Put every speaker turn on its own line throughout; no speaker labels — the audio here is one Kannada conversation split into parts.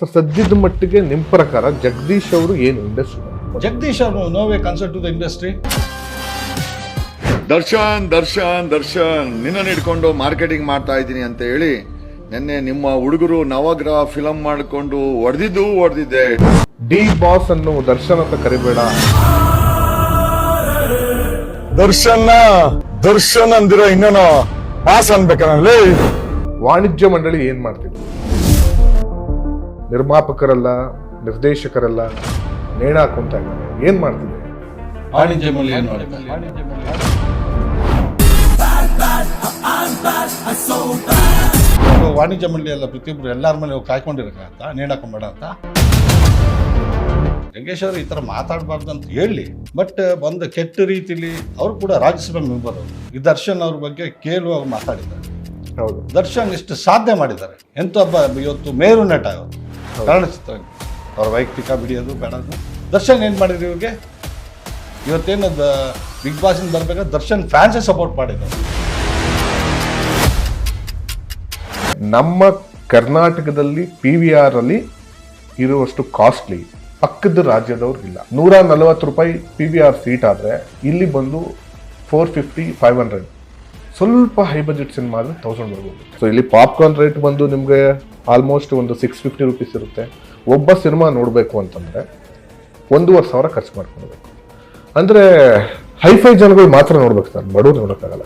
ಸರ್ ಸದ್ಯದ ಮಟ್ಟಿಗೆ ನಿಮ್ಮ ಪ್ರಕಾರ ಜಗದೀಶ್ ಅವರು ಏನು ಇಂಡಸ್ಟ್ರಿ
ಜಗದೀಶ್ ಅವರು no way concert to the industry
Darshan Darshan Darshan ನಿನ್ನ ಇಟ್ಕೊಂಡು ಮಾರ್ಕೆಟಿಂಗ್ ಮಾಡ್ತಾ ಇದ್ದೀನಿ ಅಂತ ಹೇಳಿ ನಿನ್ನೆ ನಿಮ್ಮ ಹುಡುಗರು ನವಗ್ರಹ ಫಿಲಂ ಮಾಡಿಕೊಂಡು ಹೊಡೆದಿದ್ದು ಹೊಡೆದಿದ್ದೆ
ಡಿ ಬಾಸ್ ಅನ್ನು ದರ್ಶನ್ ಅಂತ ಕರಿಬೇಡ.
ದರ್ಶನ್ ದರ್ಶನ್ ಅಂದಿರೋ ಇನ್ನೇನೋ ಪಾಸ್ ಅನ್ಬೇಕಲ್ಲಿ
ವಾಣಿಜ್ಯ ಮಂಡಳಿ ಏನ್ ಮಾಡ್ತಿದ್ರು ನಿರ್ಮಾಪಕರಲ್ಲ ನಿರ್ದೇಶಕರಲ್ಲ ನೇಣ ಹಾಕೊಂತ ಇದ್ದಾರೆ. ಏನ್ ಮಾಡ್ತಿದೆ
ವಾಣಿಜ್ಯ ಮಂಡಳಿ ಎಲ್ಲ ಪ್ರತಿಯೊಬ್ಬರು ಎಲ್ಲರ ಮೇಲೆ ಹೋಗಿ ನೇಣ ನೇಣಾಕೊಂಬೇಡ ಅಂತ? ಜಗ್ಗೇಶ್ ಅವರು ಈ ಥರ ಮಾತಾಡಬಾರ್ದು ಅಂತ ಹೇಳಿ ಬಟ್ ಒಂದು ಕೆಟ್ಟ ರೀತಿಲಿ ಅವರು ಕೂಡ ರಾಜ್ಯಸಭೆ ಮೆಂಬರ್. ಅವರು ಈ ದರ್ಶನ್ ಅವ್ರ ಬಗ್ಗೆ ಕೇಳುವಾಗ ಮಾತಾಡಿದ್ದಾರೆ.
ಹೌದು.
ದರ್ಶನ್ ಇಷ್ಟು ಸಾಧ್ಯ ಮಾಡಿದ್ದಾರೆ. ಎಂತ ಒಬ್ಬ ಇವತ್ತು ಮೇರು ನಟ ಅವರು ಕನ್ನಡ ಚಿತ್ರ ಅವ್ರ ವೈಯಕ್ತಿಕ ಬಿಡಿಯೋದು ಬೇಡ ದರ್ಶನ್ ಏನು ಮಾಡಿದ್ರು ಇವ್ರಿಗೆ? ಇವತ್ತೇನು ಬಿಗ್ ಬಾಸಿಂದ ಬರಬೇಕಾದ್ರೆ ದರ್ಶನ್ ಫ್ಯಾನ್ಸೇ ಸಪೋರ್ಟ್ ಮಾಡಿದ್ದಾರೆ
ನಮ್ಮ ಕರ್ನಾಟಕದಲ್ಲಿ ಪಿ ವಿ ಆರ್ ಅಲ್ಲಿ ಇರುವಷ್ಟು ಕಾಸ್ಟ್ಲಿ ಪಕ್ಕದ ರಾಜ್ಯದವ್ರು ಇಲ್ಲ. ನೂರ ನಲವತ್ತು ರೂಪಾಯಿ ಪಿ ವಿ ಆರ್ ಸೀಟ್ ಆದರೆ ಇಲ್ಲಿ ಬಂದು ಫೋರ್ ಫಿಫ್ಟಿ ಫೈವ್ ಹಂಡ್ರೆಡ್ ಸ್ವಲ್ಪ ಹೈ ಬಜೆಟ್ ಸಿನಿಮಾ ಆದರೆ ತೌಸಂಡ್ ಬರ್ಬೋದು ಸೊ ಇಲ್ಲಿ ಪಾಪ್ಕಾರ್ನ್ ರೇಟ್ ಬಂದು ನಿಮಗೆ ಆಲ್ಮೋಸ್ಟ್ ಒಂದು ಸಿಕ್ಸ್ ಫಿಫ್ಟಿ ರುಪೀಸ್ ಇರುತ್ತೆ. ಒಬ್ಬ ಸಿನಿಮಾ ನೋಡಬೇಕು ಅಂತಂದರೆ ಒಂದೂವರೆ ಸಾವಿರ ಖರ್ಚು ಮಾಡ್ಕೊಳ್ಬೇಕು. ಅಂದರೆ ಹೈಫೈ ಜನಗಳು ಮಾತ್ರ ನೋಡ್ಬೇಕು ಸರ್, ಬಡವ್ರು ನೋಡೋಕ್ಕಾಗಲ್ಲ.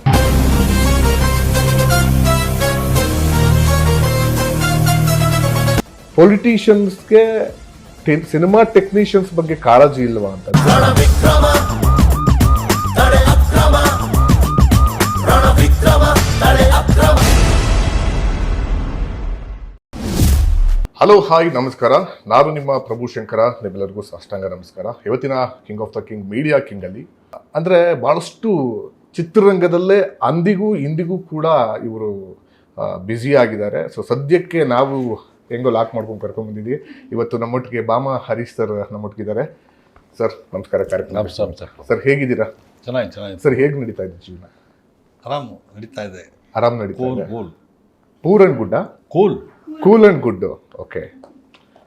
ಪೊಲಿಟಿಷಿಯನ್ಸ್ಗೆ ಸಿನಿಮಾ ಟೆಕ್ನಿಷಿಯನ್ಸ್ ಬಗ್ಗೆ ಕಾಳಜಿ ಇಲ್ವಾ ಅಂತ. ಹಲೋ ಹಾಯ್ ನಮಸ್ಕಾರ. ನಾನು ನಿಮ್ಮ ಪ್ರಭು ಶಂಕರ. ನಿಮ್ಮೆಲ್ಲರಿಗೂ ಸಾಷ್ಟಾಂಗ ನಮಸ್ಕಾರ. ಇವತ್ತಿನ king of the king media king ಅಲ್ಲಿ ಅಂದ್ರೆ ಬಹಳಷ್ಟು ಚಿತ್ರರಂಗದಲ್ಲೇ ಅಂದಿಗೂ ಇಂದಿಗೂ ಕೂಡ ಇವರು ಬ್ಯುಸಿ ಆಗಿದ್ದಾರೆ. ಸೊ ಸದ್ಯಕ್ಕೆ ನಾವು ಹೆಂಗೋ ಲಾಕ್ ಮಾಡ್ಕೊಂಡು ಕರ್ಕೊಂಡ್ ಬಂದಿದ್ದೀವಿ. ಇವತ್ತು ನಮ್ಮೊಟ್ಟಿಗೆ ಬಾಮ ಹರೀಶ್ ಸರ್ ನಮ್ಮೊಟ್ಟಿಗಿದ್ದಾರೆ ಸರ್ ನಮಸ್ಕಾರ ಕಾರ್ಯಕ್ರಮ.
ಸರ್.
ಸರ್ ಹೇಗಿದ್ದೀರಾ?
ಚೆನ್ನಾಗಿ ಚೆನ್ನಾಗಿ
ಸರ್ ಹೇಗೆ ನಡೀತಾ ಇದೆ ಜೀವನ?
ಆರಾಮು ನಡೀತಾ ಇದೆ.
ಆರಾಮ್ ನಡೀತಾ
ಕೂಲ್
ಇದೆ.
ಕೂಲ್
ಪೂರ್ ಅಂಡ್ ಗುಡ್ಡ
cool
cool and good okay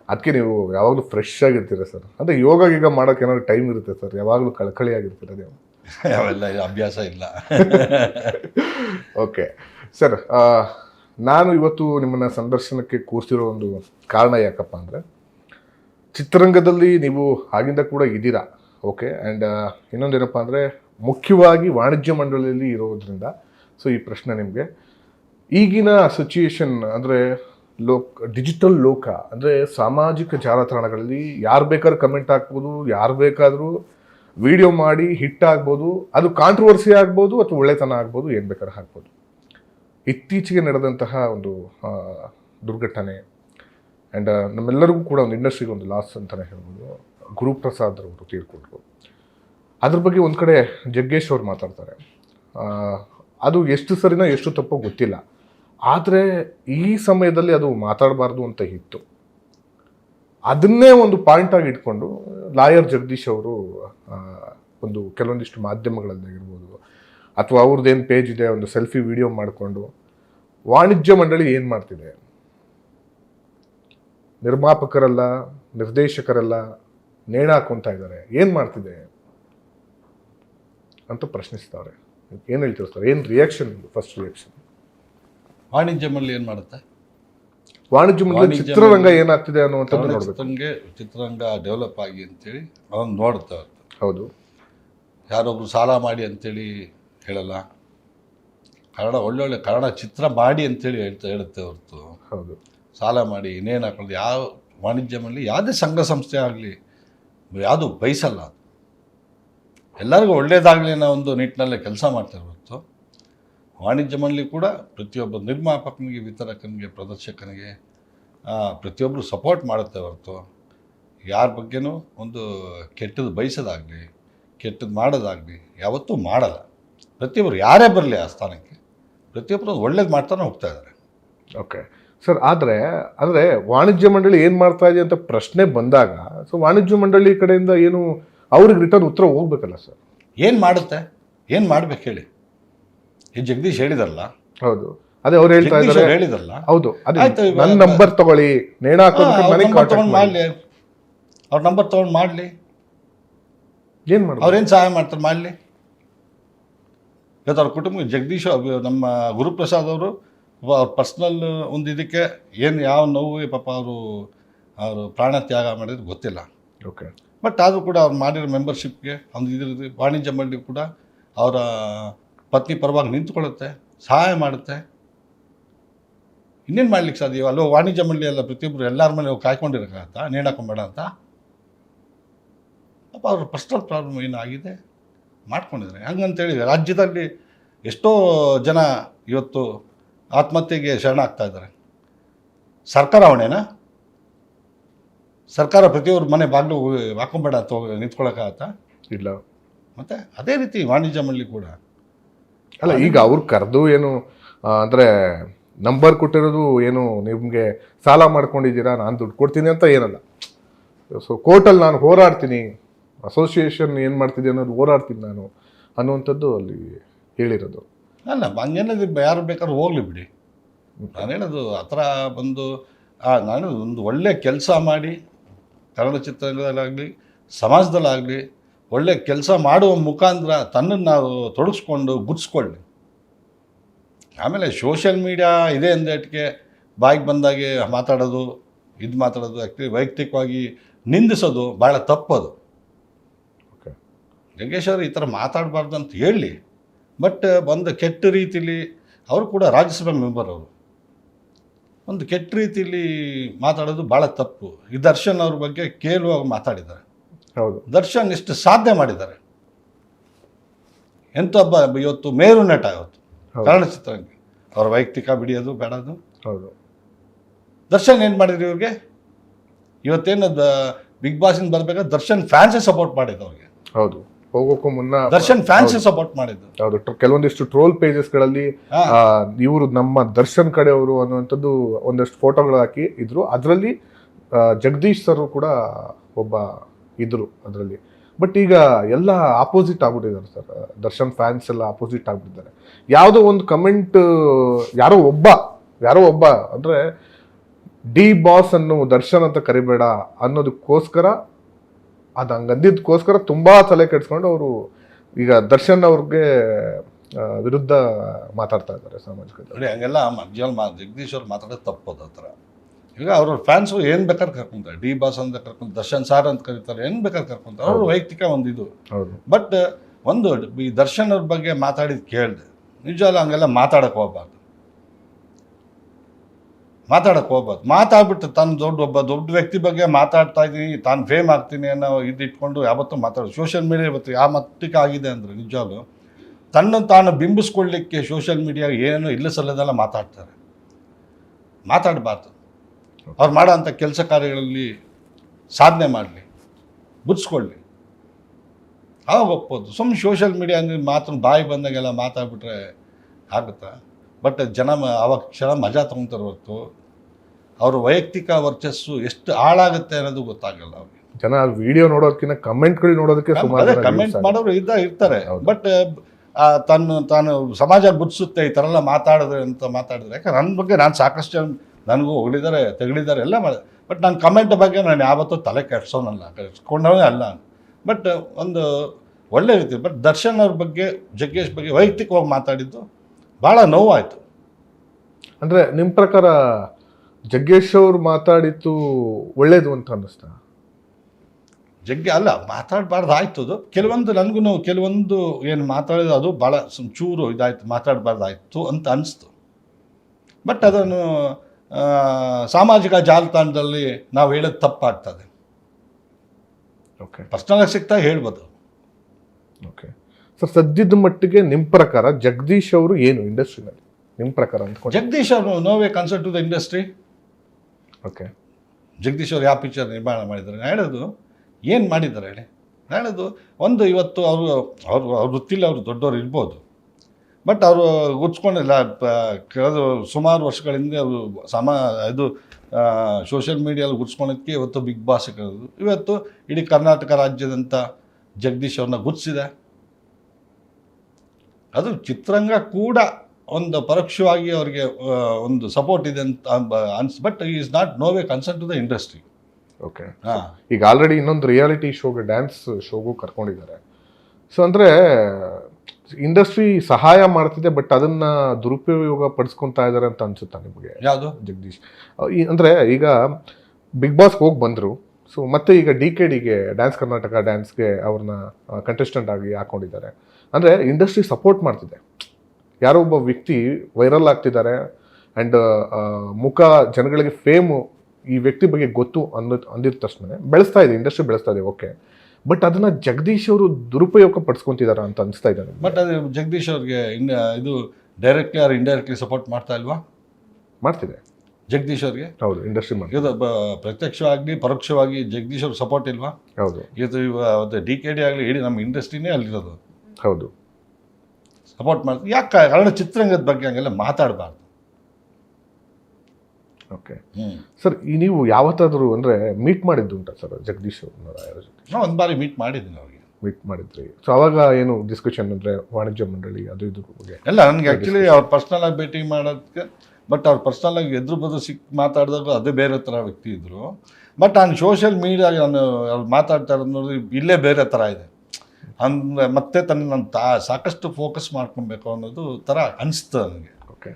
ಅದಕ್ಕೆ ನೀವು ಯಾವಾಗಲೂ ಫ್ರೆಶ್ ಆಗಿರ್ತೀರ ಸರ್ ಅಂದರೆ ಯೋಗ ಈಗ ಮಾಡೋಕೆ ಏನಾದ್ರು ಟೈಮ್ ಇರುತ್ತೆ ಸರ್ ಯಾವಾಗಲೂ ಕಳಕಳಿ ಆಗಿರ್ತೀರ ನೀವು?
ಅವೆಲ್ಲ ಅಭ್ಯಾಸ ಇಲ್ಲ.
ಓಕೆ ಸರ್ ನಾನು ಇವತ್ತು ನಿಮ್ಮನ್ನು ಸಂದರ್ಶನಕ್ಕೆ ಕೂರಿಸಿರೋ ಒಂದು ಕಾರಣ ಯಾಕಪ್ಪ ಅಂದರೆ ಚಿತ್ರರಂಗದಲ್ಲಿ ನೀವು ಆಗಿಂದ ಕೂಡ ಇದ್ದೀರಾ? ಓಕೆ ಆ್ಯಂಡ್ ಇನ್ನೊಂದೇನಪ್ಪ ಅಂದರೆ ಮುಖ್ಯವಾಗಿ ವಾಣಿಜ್ಯ ಮಂಡಳಿಯಲ್ಲಿ ಇರೋದ್ರಿಂದ ಸೊ ಈ ಪ್ರಶ್ನೆ ನಿಮಗೆ ಈಗಿನ ಸಿಚುಯೇಷನ್ ಅಂದರೆ ಲೋಕ್ ಡಿಜಿಟಲ್ ಲೋಕ, ಅಂದರೆ ಸಾಮಾಜಿಕ ಜಾಲತಾಣಗಳಲ್ಲಿ ಯಾರು ಬೇಕಾದ್ರೂ ಕಮೆಂಟ್ ಹಾಕ್ಬೋದು, ಯಾರು ಬೇಕಾದರೂ ವಿಡಿಯೋ ಮಾಡಿ ಹಿಟ್ ಆಗ್ಬೋದು, ಅದು ಕಾಂಟ್ರವರ್ಸಿ ಆಗ್ಬೋದು ಅಥವಾ ಒಳ್ಳೆತನ ಆಗ್ಬೋದು, ಏನು ಬೇಕಾದ್ರೂ ಹಾಕ್ಬೋದು. ಇತ್ತೀಚೆಗೆ ನಡೆದಂತಹ ಒಂದು ದುರ್ಘಟನೆ ಆ್ಯಂಡ್ ನಮ್ಮೆಲ್ಲರಿಗೂ ಕೂಡ ಒಂದು ಇಂಡಸ್ಟ್ರಿಗೆ ಒಂದು ಲಾಸ್ ಅಂತಲೇ ಹೇಳ್ಬೋದು. ಗುರುಪ್ರಸಾದ್ ಅವರು ತೀರ್ಕೊಂಡ್ರು. ಅದ್ರ ಬಗ್ಗೆ ಒಂದು ಕಡೆ ಜಗ್ಗೇಶ್ ಅವ್ರು ಮಾತಾಡ್ತಾರೆ. ಅದು ಎಷ್ಟು ಸರಿನೋ ಎಷ್ಟು ತಪ್ಪೋ ಗೊತ್ತಿಲ್ಲ. ಆದರೆ ಈ ಸಮಯದಲ್ಲಿ ಅದು ಮಾತಾಡಬಾರ್ದು ಅಂತ ಇತ್ತು. ಅದನ್ನೇ ಒಂದು ಪಾಯಿಂಟ್ ಆಗಿ ಇಟ್ಕೊಂಡು ಲಾಯರ್ ಜಗದೀಶ್ ಅವರು ಒಂದು ಕೆಲವೊಂದಿಷ್ಟು ಮಾಧ್ಯಮಗಳಲ್ಲಾಗಿರ್ಬೋದು ಅಥವಾ ಅವ್ರದ್ದೇನು ಪೇಜ್ ಇದೆ, ಒಂದು ಸೆಲ್ಫಿ ವಿಡಿಯೋ ಮಾಡಿಕೊಂಡು ವಾಣಿಜ್ಯ ಮಂಡಳಿ ಏನು ಮಾಡ್ತಿದೆ? ನಿರ್ಮಾಪಕರಲ್ಲ, ನಿರ್ದೇಶಕರಲ್ಲ, ನೇಣ ಹಾಕೊಂತ ಇದ್ದಾರೆ. ಏನು ಮಾಡ್ತಿದೆ? ಅಂತ ಪ್ರಶ್ನಿಸ್ತಾವ್ರೆ. ಏನು ಹೇಳ್ತಿರ್ತಾರೆ ಏನು ರಿಯಾಕ್ಷನ್ ಫಸ್ಟ್ ರಿಯಾಕ್ಷನ್
ವಾಣಿಜ್ಯ ಮಂಡಳಿ ಏನು ಮಾಡುತ್ತೆ?
ವಾಣಿಜ್ಯ ಮಂಡಳಿ ಚಿತ್ರರಂಗ ಏನಾಗ್ತಿದೆ ಅನ್ನುವಂಥದ್ದು ನೋಡಬೇಕು.
ಚಿತ್ರರಂಗ ಚಿತ್ರರಂಗ ಡೆವಲಪ್ ಆಗಿ ಅಂತೇಳಿ ಅದನ್ನು ನೋಡುತ್ತೆ
ಹೌದು.
ಯಾರೊಬ್ರು ಸಾಲ ಮಾಡಿ ಅಂತೇಳಿ ಹೇಳಲ್ಲ. ಕನ್ನಡ ಒಳ್ಳೊಳ್ಳೆ ಕನ್ನಡ ಚಿತ್ರ ಮಾಡಿ ಅಂತೇಳಿ ಹೇಳ್ತಾ ಹೇಳುತ್ತೆ ಹೊರತು.
ಹೌದು.
ಸಾಲ ಮಾಡಿ ಇನ್ನೇನು ಹಾಕೊಳ್ಳಿ ಯಾವ ವಾಣಿಜ್ಯ ಮಂಡಳಿ ಯಾವುದೇ ಸಂಘ ಸಂಸ್ಥೆ ಆಗಲಿ ಯಾವುದು ಬಯಸಲ್ಲ ಅದು. ಎಲ್ಲರಿಗೂ ಒಳ್ಳೇದಾಗಲಿ ಅನ್ನೋ ಒಂದು ನಿಟ್ಟಿನಲ್ಲೇ ಕೆಲಸ ಮಾಡ್ತಿರ್ಬೇಕು ವಾಣಿಜ್ಯ ಮಂಡಳಿ ಕೂಡ ಪ್ರತಿಯೊಬ್ಬ ನಿರ್ಮಾಪಕನಿಗೆ ವಿತರಕನಿಗೆ ಪ್ರದರ್ಶಕನಿಗೆ ಪ್ರತಿಯೊಬ್ಬರು ಸಪೋರ್ಟ್ ಮಾಡುತ್ತೆ ಹೊರತು. ಯಾರ ಬಗ್ಗೆನೂ ಒಂದು ಕೆಟ್ಟದ್ದು ಬಯಸೋದಾಗಲಿ ಕೆಟ್ಟದ್ದು ಮಾಡೋದಾಗಲಿ ಯಾವತ್ತೂ ಮಾಡಲ್ಲ. ಪ್ರತಿಯೊಬ್ಬರು ಯಾರೇ ಬರಲಿ ಆ ಸ್ಥಾನಕ್ಕೆ. ಪ್ರತಿಯೊಬ್ಬರು ಒಳ್ಳೇದು ಮಾಡ್ತಾನೆ ಹೋಗ್ತಾ ಇದ್ದಾರೆ
ಓಕೆ. ಸರ್ ಆದರೆ ಅಂದರೆ ವಾಣಿಜ್ಯ ಮಂಡಳಿ ಏನು ಮಾಡ್ತಾ ಇದೆ ಅಂತ ಪ್ರಶ್ನೆ ಬಂದಾಗ ಸೊ ವಾಣಿಜ್ಯ ಮಂಡಳಿ ಕಡೆಯಿಂದ ಏನು ಅವ್ರಿಗೆ ರಿಟರ್ನ್ ಉತ್ತರ ಹೋಗ್ಬೇಕಲ್ಲ ಸರ್?
ಏನು ಮಾಡುತ್ತೆ? ಏನು ಮಾಡ್ಬೇಕು ಹೇಳಿ? ಈ ಜಗದೀಶ್ ಹೇಳಿದಾರಲ್ಲ
ಹೌದು. ಅದೇ ಅವ್ರು ಹೇಳ್ತಾ ಇದ್ದಾರೆ.
ಹೇಳಿದಾರಲ್ಲ
ಹೌದು. ಅದೇ
ಆಯ್ತು, ಇವಾಗ-
ನನ್ನ ನಂಬರ್ ತಗೊಳ್ಳಿ. ನೇಣ ಹಾಕೋದಕ್ಕೆ
ಅವ್ರ
ನನಗೆ
ನಂಬರ್
ಕಾಂಟ್ಯಾಕ್ಟ್
ತೊಗೊಂಡು
ಮಾಡಿ.
ಮಾಡಲಿ. ಅವ್ರ ನಂಬರ್ ತಗೊಂಡು ಮಾಡಲಿ.
ಏನು ಮಾಡ್ಬೋದು
ಅವ್ರೇನು ಸಹಾಯ ಮಾಡ್ತಾರೆ ಮಾಡಲಿ. ಇವತ್ತು ಅವ್ರ ಕುಟುಂಬ ಜಗದೀಶ್ ಅವ್ರು ನಮ್ಮ ಗುರುಪ್ರಸಾದ್ ಅವರು ಅವ್ರ ಪರ್ಸ್ನಲ್ ಒಂದು ಇದಕ್ಕೆ ಏನು ಯಾವ ನೋವು ಪಾಪ ಅವರು ಅವರು ಪ್ರಾಣ ತ್ಯಾಗ ಮಾಡಿದ್ರು ಗೊತ್ತಿಲ್ಲ.
ಓಕೆ
ಬಟ್ ಆದರೂ ಕೂಡ ಅವ್ರು ಮಾಡಿರೋ ಮೆಂಬರ್ಶಿಪ್ಗೆ ಒಂದು ಇದ್ರದ್ದು ವಾಣಿಜ್ಯ ಮಂಡಳಿ ಕೂಡ ಅವರ ಪತ್ನಿ ಪರವಾಗಿ ನಿಂತ್ಕೊಳ್ಳುತ್ತೆ ಸಹಾಯ ಮಾಡುತ್ತೆ. ಇನ್ನೇನು ಮಾಡ್ಲಿಕ್ಕೆ ಸಾಧ್ಯ? ಅಲ್ಲೋ ವಾಣಿಜ್ಯ ಮಂಡಳಿ ಎಲ್ಲ ಪ್ರತಿಯೊಬ್ಬರು ಎಲ್ಲರ ಮನೆ ಹೋಗಿ ಕಾಯ್ಕೊಂಡಿರೋಕ್ಕಾಗತ್ತಾ ನೇಣಾಕೊಂಬೇಡ ಅಂತ. ಅಪ್ಪ ಅವ್ರ ಪರ್ಸ್ನಲ್ ಪ್ರಾಬ್ಲಮ್ ಏನಾಗಿದೆ ಮಾಡ್ಕೊಂಡಿದ್ದಾರೆ ಹಂಗಂತೇಳಿ ರಾಜ್ಯದಲ್ಲಿ ಎಷ್ಟೋ ಜನ ಇವತ್ತು ಆತ್ಮಹತ್ಯೆಗೆ ಶರಣಾಗ್ತಾ ಇದ್ದಾರೆ. ಸರ್ಕಾರ ಹೊಣೆನಾ? ಸರ್ಕಾರ ಪ್ರತಿಯೊಬ್ಬರು ಮನೆ ಬಾಗಿಲು ಹಾಕೊಂಬೇಡ ಅಂತ ನಿಂತ್ಕೊಳ್ಳೋಕ್ಕಾಗತ್ತಾ
ಇಲ್ಲ.
ಮತ್ತು ಅದೇ ರೀತಿ ವಾಣಿಜ್ಯ ಮಂಡಳಿ ಕೂಡ.
ಅಲ್ಲ ಈಗ ಅವ್ರು ಕರೆದು ಏನು ಅಂದರೆ ನಂಬರ್ ಕೊಟ್ಟಿರೋದು ಏನು ನಿಮಗೆ ಸಾಲ ಮಾಡ್ಕೊಂಡಿದ್ದೀರಾ ನಾನು ದುಡ್ಡು ಕೊಡ್ತೀನಿ ಅಂತ ಏನಲ್ಲ. ಸೊ ಕೋರ್ಟಲ್ಲಿ ನಾನು ಹೋರಾಡ್ತೀನಿ ಅಸೋಸಿಯೇಷನ್ ಏನು ಮಾಡ್ತಿದೆ ಅನ್ನೋದು ಹೋರಾಡ್ತೀನಿ ನಾನು ಅನ್ನುವಂಥದ್ದು ಅಲ್ಲಿ ಹೇಳಿರೋದು.
ಅಲ್ಲ ಹಂಗೇನದು ಯಾರು ಬೇಕಾದ್ರೂ ಹೋಗಲಿ ಬಿಡಿ. ನಾನು ಹೇಳೋದು ಆ ಥರ ಬಂದು ನಾನು ಒಂದು ಒಳ್ಳೆಯ ಕೆಲಸ ಮಾಡಿ ಕನ್ನಡ ಸಮಾಜದಲ್ಲಾಗಲಿ ಒಳ್ಳೆ ಕೆಲಸ ಮಾಡುವ ಮುಖಾಂತರ ತನ್ನನ್ನು ನಾವು ತೊಡಗಿಸ್ಕೊಂಡು ಗುರ್ಸ್ಕೊಳ್ಳಿ ಆಮೇಲೆ ಸೋಷಿಯಲ್ ಮೀಡಿಯಾ ಇದೆ ಅಂದೇಟಿಗೆ ಬಾಯಿಗೆ ಬಂದಾಗೆ ಮಾತಾಡೋದು ಇದು ಮಾತಾಡೋದು ಆ್ಯಕ್ಚುಲಿ ವೈಯಕ್ತಿಕವಾಗಿ ನಿಂದಿಸೋದು ಭಾಳ ತಪ್ಪದು.
ಓಕೆ
ಜಗ್ಗೇಶ್ ಅವರು ಈ ಥರ ಮಾತಾಡಬಾರ್ದು ಅಂತ ಹೇಳಿ ಬಟ್ ಒಂದು ಕೆಟ್ಟ ರೀತಿಲಿ ಅವರು ಕೂಡ ರಾಜ್ಯಸಭಾ ಮೆಂಬರ್ ಅವರು. ಒಂದು ಕೆಟ್ಟ ರೀತಿಲಿ ಮಾತಾಡೋದು ಭಾಳ ತಪ್ಪು. ಈ ದರ್ಶನ್ ಅವ್ರ ಬಗ್ಗೆ ಕೇಳುವಾಗ ಮಾತಾಡಿದ್ದಾರೆ.
ಹೌದು.
ದರ್ಶನ್ ಇಷ್ಟು ಸಾಧನೆ ಮಾಡಿದ್ದಾರೆ. ಎಂತ ಹಬ್ಬ ಇವತ್ತು ಮೇರು ನಟ ಇವತ್ತು. ಕನ್ನಡ ಚಿತ್ರರಂಗ ಅವ್ರ ವೈಯಕ್ತಿಕ ಬಿಡಿಯೋದು ಬೇಡದು
ಹೌದು.
ದರ್ಶನ್ ಏನು ಮಾಡಿದ್ರು ಇವ್ರಿಗೆ? ಇವತ್ತೇನು ಬಿಗ್ ಬಾಸಿಂದ ಬರ್ಬೇಕಾದ್ರೆ ದರ್ಶನ್ ಫ್ಯಾನ್ಸ್ ಸಪೋರ್ಟ್ ಮಾಡಿದ್ದು ಅವ್ರಿಗೆ.
ಹೌದು. ಹೋಗೋಕ್ಕೂ ಮುನ್ನ
ದರ್ಶನ್ ಫ್ಯಾನ್ಸ್ ಸಪೋರ್ಟ್ ಮಾಡಿದ್ದು.
ಹೌದು. ಕೆಲವೊಂದಿಷ್ಟು ಟ್ರೋಲ್ ಪೇಜಸ್ಗಳಲ್ಲಿ
ಗಳಲ್ಲಿ
ಇವರು ನಮ್ಮ ದರ್ಶನ್ ಕಡೆಯವರು ಅನ್ನುವಂಥದ್ದು ಒಂದಷ್ಟು ಫೋಟೋಗಳು ಹಾಕಿ ಇದ್ರು. ಅದರಲ್ಲಿ ಜಗದೀಶ್ ಸರ್ ಕೂಡ ಒಬ್ಬ ಇದ್ರು ಅದರಲ್ಲಿ. ಬಟ್ ಈಗ ಎಲ್ಲ ಆಪೋಸಿಟ್ ಆಗ್ಬಿಟ್ಟಿದ್ದಾರೆ ಸರ್ ದರ್ಶನ್ ಫ್ಯಾನ್ಸ್ ಎಲ್ಲ ಆಪೋಸಿಟ್ ಆಗ್ಬಿಟ್ಟಿದ್ದಾರೆ. ಯಾವುದೋ ಒಂದು ಕಮೆಂಟ್ ಯಾರೋ ಒಬ್ಬ ಯಾರೋ ಒಬ್ಬ ಅಂದರೆ ಡಿ ಬಾಸ್ ಅನ್ನು ದರ್ಶನ್ ಅಂತ ಕರಿಬೇಡ ಅನ್ನೋದಕ್ಕೋಸ್ಕರ, ಅದು ಹಂಗಂದಿದ್ದಕ್ಕೋಸ್ಕರ ತುಂಬ ತಲೆ ಕೆಡಿಸ್ಕೊಂಡು ಅವರು ಈಗ ದರ್ಶನ್ ಅವ್ರಿಗೆ ವಿರುದ್ಧ ಮಾತಾಡ್ತಾ ಇದ್ದಾರೆ
ನೋಡಿ, ಹಂಗೆಲ್ಲ ಜಗದೀಶ್ ಅವ್ರು ಮಾತಾಡೋದು ತಪ್ಪೋದು ಆ ಥರ ಈಗ ಅವ್ರ ಫ್ಯಾನ್ಸು ಏನು ಬೇಕಾದ್ರೆ ಕರ್ಕೊಂತಾರೆ ಡಿ ಬಾಸ್ ಅಂತ ಕರ್ಕೊಂತ ದರ್ಶನ್ ಸಾರ್ ಅಂತ ಕರೀತಾರೆ ಏನು ಬೇಕಾದ್ರೆ ಕರ್ಕೊಂತಾರೆ ಅವ್ರ ವೈಯಕ್ತಿಕ ಒಂದು ಇದು. ಬಟ್ ಒಂದು ಈ ದರ್ಶನ್ ಅವ್ರ ಬಗ್ಗೆ ಮಾತಾಡಿದ್ದು ಕೇಳಿದೆ. ನಿಜವಲ್ಲ ಹಂಗೆಲ್ಲ ಮಾತಾಡಕ್ಕೆ ಹೋಗ್ಬಾರ್ದು. ಮಾತಾಡಕ್ಕೆ ಹೋಗ್ಬಾರ್ದು. ಮಾತಾಡ್ಬಿಟ್ಟು ತಾನು ದೊಡ್ಡ ಒಬ್ಬ ದೊಡ್ಡ ವ್ಯಕ್ತಿ ಬಗ್ಗೆ ಮಾತಾಡ್ತಾ ಇದ್ದೀನಿ ತಾನು ಫೇಮ್ ಆಗ್ತೀನಿ ಅನ್ನೋ ಇದು ಇಟ್ಕೊಂಡು ಯಾವತ್ತೂ ಮಾತಾಡೋದು. ಸೋಷಿಯಲ್ ಮೀಡಿಯಾ ಇವತ್ತು ಯಾವ ಮಟ್ಟಕ್ಕೆ ಆಗಿದೆ ಅಂದರೆ ನಿಜವಾಗ್ಲು ತನ್ನ ತಾನು ಬಿಂಬಿಸ್ಕೊಳ್ಳಿಕ್ಕೆ ಸೋಷಿಯಲ್ ಮೀಡಿಯಾ ಏನೋ ಇಲ್ಲ ಸಲ್ಲದೆಲ್ಲ ಮಾತಾಡ್ತಾರೆ. ಮಾತಾಡಬಾರ್ದು. ಅವ್ರು ಮಾಡೋ ಅಂಥ ಕೆಲಸ ಕಾರ್ಯಗಳಲ್ಲಿ ಸಾಧನೆ ಮಾಡಲಿ ಬುದ್ಸ್ಕೊಳ್ಳಿ ಆವಾಗ ಒಪ್ಪೋದು ಸುಮ್ಮನೆ ಸೋಷಿಯಲ್ ಮೀಡಿಯಾ ಅಂದರೆ ಮಾತ್ರ ಬಾಯಿ ಬಂದಾಗೆಲ್ಲ ಮಾತಾಡ್ಬಿಟ್ರೆ ಆಗುತ್ತಾ? ಬಟ್ ಜನ ಆವಾಗ ಅವಾಗ ಕ್ಷಣ ಮಜಾ ತೊಗೊತಾರೆ ಹೊರತು. ಅವ್ರ ವೈಯಕ್ತಿಕ ವರ್ಚಸ್ಸು ಎಷ್ಟು ಹಾಳಾಗುತ್ತೆ ಅನ್ನೋದು ಗೊತ್ತಾಗಲ್ಲ ಅವ್ರಿಗೆ.
ಜನ ವಿಡಿಯೋ ನೋಡೋದಕ್ಕಿಂತ ಕಮೆಂಟ್ಗಳು ನೋಡೋದಕ್ಕೆ ಸುಮಾರು
ಅದೇ ಕಮೆಂಟ್ ಮಾಡೋರು ಇದ್ದ ಇರ್ತಾರೆ. ಬಟ್ ತನ್ನ ತಾನು ಸಮಾಜ ಗುಡ್ಸುತ್ತೆ ಈ ಥರ ಎಲ್ಲ ಮಾತಾಡಿದ್ರೆ ಅಂತ ಮಾತಾಡಿದ್ರೆ. ಯಾಕಂದ್ರೆ ನನ್ನ ಬಗ್ಗೆ ನಾನು ಸಾಕಷ್ಟು ಜನ ನನಗೂ ಹೊಗಳಿದ್ದಾರೆ ತೆಗಳಿದ್ದಾರೆ ಎಲ್ಲ ಮಾಡಿ ಬಟ್ ನಾನು ಕಮೆಂಟ್ ಬಗ್ಗೆ ನಾನು ಯಾವತ್ತೂ ತಲೆ ಕೆಡ್ಸೋನಲ್ಲ ಕೆಡ್ಸ್ಕೊಂಡವೇ ಅಲ್ಲ ಬಟ್ ಒಂದು ಒಳ್ಳೆ ರೀತಿ ಬಟ್ ದರ್ಶನ್ ಅವ್ರ ಬಗ್ಗೆ ಜಗ್ಗೇಶ್ ಬಗ್ಗೆ ವೈಯಕ್ತಿಕವಾಗಿ ಮಾತಾಡಿದ್ದು ಭಾಳ ನೋವಾಯಿತು.
ಅಂದರೆ ನಿಮ್ಮ ಪ್ರಕಾರ ಜಗ್ಗೇಶ್ ಅವ್ರು ಮಾತಾಡಿದ್ದು ಒಳ್ಳೇದು ಅಂತ ಅನ್ನಿಸ್ತಾ?
ಜಗ್ಗೆ ಅಲ್ಲ ಮಾತಾಡಬಾರ್ದು ಆಯ್ತು ಅದು. ಕೆಲವೊಂದು ನನಗೂ ಕೆಲವೊಂದು ಏನು ಮಾತಾಡಿದ ಅದು ಭಾಳ ಚೂರು ಇದಾಯ್ತು ಮಾತಾಡಬಾರ್ದಾಯ್ತು ಅಂತ ಅನಿಸ್ತು ಬಟ್ ಅದನ್ನು ಸಾಮಾಜಿಕ ಜಾಲತಾಣದಲ್ಲಿ ನಾವು ಹೇಳೋದು ತಪ್ಪಾಗ್ತದೆ.
ಓಕೆ
ಪರ್ಸ್ನಲಾಗಿ ಸಿಗ್ತಾ ಹೇಳ್ಬೋದು.
ಓಕೆ ಸರ್ ಸದ್ಯದ ಮಟ್ಟಿಗೆ ನಿಮ್ಮ ಪ್ರಕಾರ ಜಗದೀಶ್ ಅವರು ಏನು ಇಂಡಸ್ಟ್ರಿನಲ್ಲಿ ನಿಮ್ಮ ಪ್ರಕಾರ ಅಂದ್ಕೊಂಡು
ಜಗದೀಶ್ ಅವರು no way concert to the industry
okay
Jagadish ಅವರು ಯಾವ ಪಿಕ್ಚರ್ ನಿರ್ಮಾಣ ಮಾಡಿದ್ದಾರೆ? ನಾನು ಹೇಳೋದು ಏನು ಮಾಡಿದ್ದಾರೆ ಹೇಳಿ? ನಾನು ಹೇಳೋದು ಒಂದು ಇವತ್ತು ಅವರು ಅವರು ಅವ್ರ ವೃತ್ತಿಲಿ ಅವರು ದೊಡ್ಡವರು ಇರ್ಬೋದು. ಬಟ್ ಅವರು ಗುರ್ಸ್ಕೊಂಡಿಲ್ಲ ಕಳೆದ ಸುಮಾರು ವರ್ಷಗಳಿಂದ ಅವರು ಸಮ ಇದು ಸೋಷಿಯಲ್ ಮೀಡಿಯಲ್ಲಿ ಗುರ್ಸ್ಕೊಂಡಿದ್ದಕ್ಕೆ ಇವತ್ತು ಬಿಗ್ ಬಾಸ್ ಕರೆದು. ಇವತ್ತು ಇಡೀ ಕರ್ನಾಟಕ ರಾಜ್ಯದಂಥ ಜಗದೀಶ್ ಅವ್ರನ್ನ ಗುರ್ಸಿದೆ ಅದು ಚಿತ್ರರಂಗ ಕೂಡ ಒಂದು ಪರೋಕ್ಷವಾಗಿ ಅವರಿಗೆ ಒಂದು ಸಪೋರ್ಟ್ ಇದೆ ಅಂತ ಅನ್ಸ್ but is not no way concern to the industry
okay
ಹಾಂ.
ಈಗ ಆಲ್ರೆಡಿ ಇನ್ನೊಂದು ರಿಯಾಲಿಟಿ ಶೋಗೆ ಡ್ಯಾನ್ಸ್ ಶೋಗೂ ಕರ್ಕೊಂಡಿದ್ದಾರೆ. ಸೊ ಅಂದರೆ ಇಂಡಸ್ಟ್ರಿ ಸಹಾಯ ಮಾಡ್ತಿದೆ ಬಟ್ ಅದನ್ನ ದುರುಪಯೋಗ ಪಡಿಸ್ಕೊತಾ ಇದ್ದಾರೆ ಅಂತ ಅನ್ಸುತ್ತಾ ನಿಮಗೆ?
ಯಾವುದು?
ಜಗದೀಶ್. ಈ- ಅಂದ್ರೆ ಈಗ ಬಿಗ್ ಬಾಸ್ ಹೋಗಿ ಬಂದರು ಸೊ ಮತ್ತೆ ಈಗ ಡಿ ಕೆ ಡಿಗೆ ಡ್ಯಾನ್ಸ್ ಕರ್ನಾಟಕ ಡ್ಯಾನ್ಸ್ಗೆ ಅವ್ರನ್ನ ಕಂಟೆಸ್ಟೆಂಟ್ ಆಗಿ ಹಾಕೊಂಡಿದ್ದಾರೆ. ಅಂದರೆ ಇಂಡಸ್ಟ್ರಿ ಸಪೋರ್ಟ್ ಮಾಡ್ತಿದೆ. ಯಾರೋ ಒಬ್ಬ ವ್ಯಕ್ತಿ ವೈರಲ್ ಆಗ್ತಿದ್ದಾರೆ ಆ್ಯಂಡ್ ಮುಖ ಜನಗಳಿಗೆ ಫೇಮು ಈ ವ್ಯಕ್ತಿ ಬಗ್ಗೆ ಗೊತ್ತು ಅನ್ನೋ ಅಂದಿದ ತಕ್ಷಣ ಬೆಳೆಸ್ತಾ ಇದೆ ಇಂಡಸ್ಟ್ರಿ ಬೆಳೆಸ್ತಾ ಇದೆ ಓಕೆ ಬಟ್ ಅದನ್ನ ಜಗದೀಶ್ ಅವರು ದುರುಪಯೋಗ ಪಡಿಸ್ಕೊಂತಿದಾರ ಅಂತ ಅನಿಸ್ತಾ ಇದೆ ನನಗೆ.
ಬಟ್ ಅದು ಜಗದೀಶ್ ಅವ್ರಿಗೆ ಇನ್ ಇದು ಡೈರೆಕ್ಟ್ಲಿ ಆರ್ ಇಂಡೈರೆಕ್ಟ್ಲಿ ಸಪೋರ್ಟ್ ಮಾಡ್ತಾ ಇಲ್ವಾ?
ಮಾಡ್ತಿದೆ.
ಜಗದೀಶ್ ಅವ್ರಿಗೆ?
ಹೌದು ಇಂಡಸ್ಟ್ರಿ ಮಾಡಿ
ಇದು ಬ- ಪ್ರತ್ಯಕ್ಷವಾಗಿ ಪರೋಕ್ಷವಾಗಿ ಜಗದೀಶ್ ಅವ್ರ ಸಪೋರ್ಟ್ ಇಲ್ವಾ?
ಹೌದು.
ಇದು ಇವ ಡಿ ಕೆ ಡಿ ಆಗಲಿ ಇಡೀ ನಮ್ಮ ಇಂಡಸ್ಟ್ರಿನೇ ಅಲ್ಲಿರೋದು.
ಹೌದು.
ಸಪೋರ್ಟ್ ಮಾಡ್ತಾರೆ ಯಾಕೆ ಕನ್ನಡ ಚಿತ್ರರಂಗದ ಬಗ್ಗೆ ಹಂಗೆಲ್ಲ ಮಾತಾಡಬಾರ್ದು.
ಓಕೆ ಸರ್ ಈ ನೀವು ಯಾವತ್ತಾದರೂ ಅಂದರೆ ಮೀಟ್ ಮಾಡಿದ್ದು ಉಂಟಾ ಸರ್ ಜಗದೀಶ್ ಜೊತೆ?
ನಾವು ಒಂದು ಬಾರಿ ಮೀಟ್ ಮಾಡಿದ್ದೀನಿ ಅವ್ರಿಗೆ.
ಮೀಟ್ ಮಾಡಿದ್ರಿ. ಸೊ ಅವಾಗ ಏನು ಡಿಸ್ಕಷನ್ ಅಂದರೆ ವಾಣಿಜ್ಯ ಮಂಡಳಿ ಅದು ಇದು ಬಗ್ಗೆ?
ಎಲ್ಲ ನನಗೆ ಆ್ಯಕ್ಚುಲಿ ಅವ್ರು ಪರ್ಸ್ನಲ್ ಆಗಿ ಭೇಟಿ ಮಾಡೋದಕ್ಕೆ ಬಟ್ ಅವ್ರು ಪರ್ಸ್ನಲ್ ಆಗಿ ಎದುರು ಬದು ಸಿಕ್ ಮಾತಾಡಿದಾಗ ಅದೇ ಬೇರೆ ಥರ ವ್ಯಕ್ತಿ ಇದ್ದರು ಬಟ್ ನಾನು ಸೋಷಿಯಲ್ ಮೀಡಿಯಾಗೆ ನಾನು ಅವ್ರು ಮಾತಾಡ್ತಾ ಇರೋದು ನೋಡಿ ಇಲ್ಲೇ ಬೇರೆ ಥರ ಇದೆ. ಅಂದರೆ ಮತ್ತೆ ತನ್ನ ನಾನು ತಾ ಸಾಕಷ್ಟು ಫೋಕಸ್ ಮಾಡ್ಕೊಬೇಕು ಅನ್ನೋದು ಥರ ಅನಿಸ್ತು ನನಗೆ.
ಓಕೆ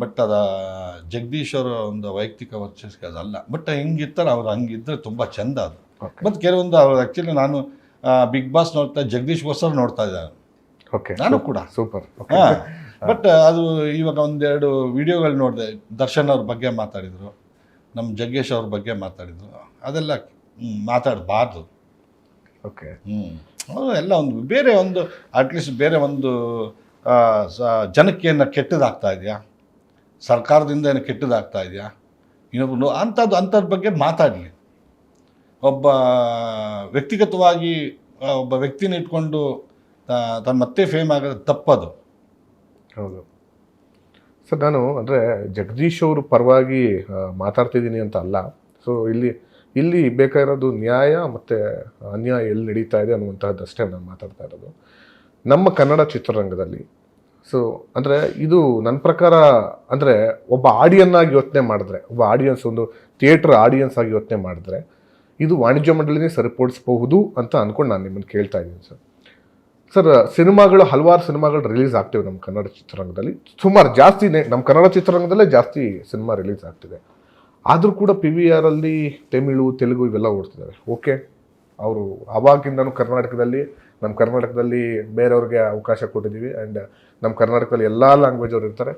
ಬಟ್ ಅದ ಜಗದೀಶ್ ಅವರ ಒಂದು ವೈಯಕ್ತಿಕ ವರ್ಚಸ್ಗೆ ಅದಲ್ಲ. ಬಟ್ ಹೆಂಗಿರ್ತಾರೆ ಅವ್ರು ಹಂಗಿದ್ರೆ ತುಂಬ ಚೆಂದ ಅದು. ಮತ್ತು ಕೆಲವೊಂದು ಅವ್ರು ಆ್ಯಕ್ಚುಲಿ ನಾನು ಬಿಗ್ ಬಾಸ್ ನೋಡ್ತಾ ಜಗದೀಶ್ ಗೋಸರ್ ನೋಡ್ತಾ ಇದ್ದಾರೆ.
ಓಕೆ
ನಾನು ಕೂಡ.
ಸೂಪರ್
ಹಾಂ. ಬಟ್ ಅದು ಇವಾಗ ಒಂದೆರಡು ವಿಡಿಯೋಗಳು ನೋಡಿದೆ ದರ್ಶನ್ ಅವ್ರ ಬಗ್ಗೆ ಮಾತಾಡಿದರು ನಮ್ಮ ಜಗ್ಗೇಶ್ ಅವ್ರ ಬಗ್ಗೆ ಮಾತಾಡಿದರು ಅದೆಲ್ಲ ಮಾತಾಡಬಾರ್ದು.
ಓಕೆ
ಹ್ಞೂ ಎಲ್ಲ ಒಂದು ಬೇರೆ ಒಂದು ಅಟ್ಲೀಸ್ಟ್ ಬೇರೆ ಒಂದು ಜನಕ್ಕೆ ಏನು ಕೆಟ್ಟದಾಗ್ತಾ ಇದೆಯಾ? ಸರ್ಕಾರದಿಂದ ಏನು ಕೆಟ್ಟದಾಗ್ತಾ ಇದೆಯಾ? ಇನ್ನೊಬ್ಬರು ಅಂಥದ್ದು ಅಂಥದ್ರ ಬಗ್ಗೆ ಮಾತಾಡಲಿ. ಒಬ್ಬ ವ್ಯಕ್ತಿಗತವಾಗಿ ಒಬ್ಬ ವ್ಯಕ್ತಿನ ಇಟ್ಕೊಂಡು ತನ್ನ ಮತ್ತೆ ಫೇಮ್ ಆಗೋದು ತಪ್ಪದು.
ಹೌದು. ಸರ್, ನಾನು ಅಂದರೆ ಜಗದೀಶ್ ಅವರು ಪರವಾಗಿ ಮಾತಾಡ್ತಿದ್ದೀನಿ ಅಂತ ಅಲ್ಲ. ಸೊ ಇಲ್ಲಿ ಇಲ್ಲಿ ಬೇಕಾಗಿರೋದು ನ್ಯಾಯ ಮತ್ತು ಅನ್ಯಾಯ ಎಲ್ಲಿ ನಡೀತಾ ಇದೆ ಅನ್ನುವಂತಹದ್ದಷ್ಟೇ ನಾನು ಮಾತಾಡ್ತಾ ಇರೋದು. ನಮ್ಮ ಕನ್ನಡ ಚಿತ್ರರಂಗದಲ್ಲಿ. ಸೊ ಅಂದರೆ ಇದು ನನ್ನ ಪ್ರಕಾರ, ಅಂದರೆ ಒಬ್ಬ ಆಡಿಯನ್ ಆಗಿ ಯೋಚನೆ ಮಾಡಿದ್ರೆ, ಒಬ್ಬ ಆಡಿಯನ್ಸ್ ಒಂದು ಥಿಯೇಟ್ರ್ ಆಡಿಯನ್ಸ್ ಆಗಿ ಯೋಚನೆ ಮಾಡಿದ್ರೆ, ಇದು ವಾಣಿಜ್ಯ ಮಂಡಳಿನೇ ಸರಿಪಡಿಸಬಹುದು ಅಂತ ಅಂದ್ಕೊಂಡು ನಾನು ನಿಮ್ಮನ್ನು ಕೇಳ್ತಾ ಇದ್ದೀನಿ ಸರ್. ಸರ್, ಸಿನಿಮಾಗಳು, ಹಲವಾರು ಸಿನಿಮಾಗಳು ರಿಲೀಸ್ ಆಗ್ತಿವೆ ನಮ್ಮ ಕನ್ನಡ ಚಿತ್ರರಂಗದಲ್ಲಿ. ಸುಮಾರು ಜಾಸ್ತಿನೇ ನಮ್ಮ ಕನ್ನಡ ಚಿತ್ರರಂಗದಲ್ಲೇ ಜಾಸ್ತಿ ಸಿನಿಮಾ ರಿಲೀಸ್ ಆಗ್ತಿದೆ. ಆದರೂ ಕೂಡ ಪಿ ವಿ ಆರಲ್ಲಿ ತಮಿಳು, ತೆಲುಗು ಇವೆಲ್ಲ ಓಡ್ತಿದ್ದಾರೆ ಓಕೆ ಅವರು ಅವಾಗಿಂದನೂ ಕರ್ನಾಟಕದಲ್ಲಿ ನಮ್ಮ ಕರ್ನಾಟಕದಲ್ಲಿ ಬೇರೆಯವ್ರಿಗೆ ಅವಕಾಶ ಕೊಟ್ಟಿದ್ದೀವಿ ಆ್ಯಂಡ್ ನಮ್ಮ ಕರ್ನಾಟಕದಲ್ಲಿ ಎಲ್ಲ ಲ್ಯಾಂಗ್ವೇಜ್ ಅವ್ರು ಇರ್ತಾರೆ,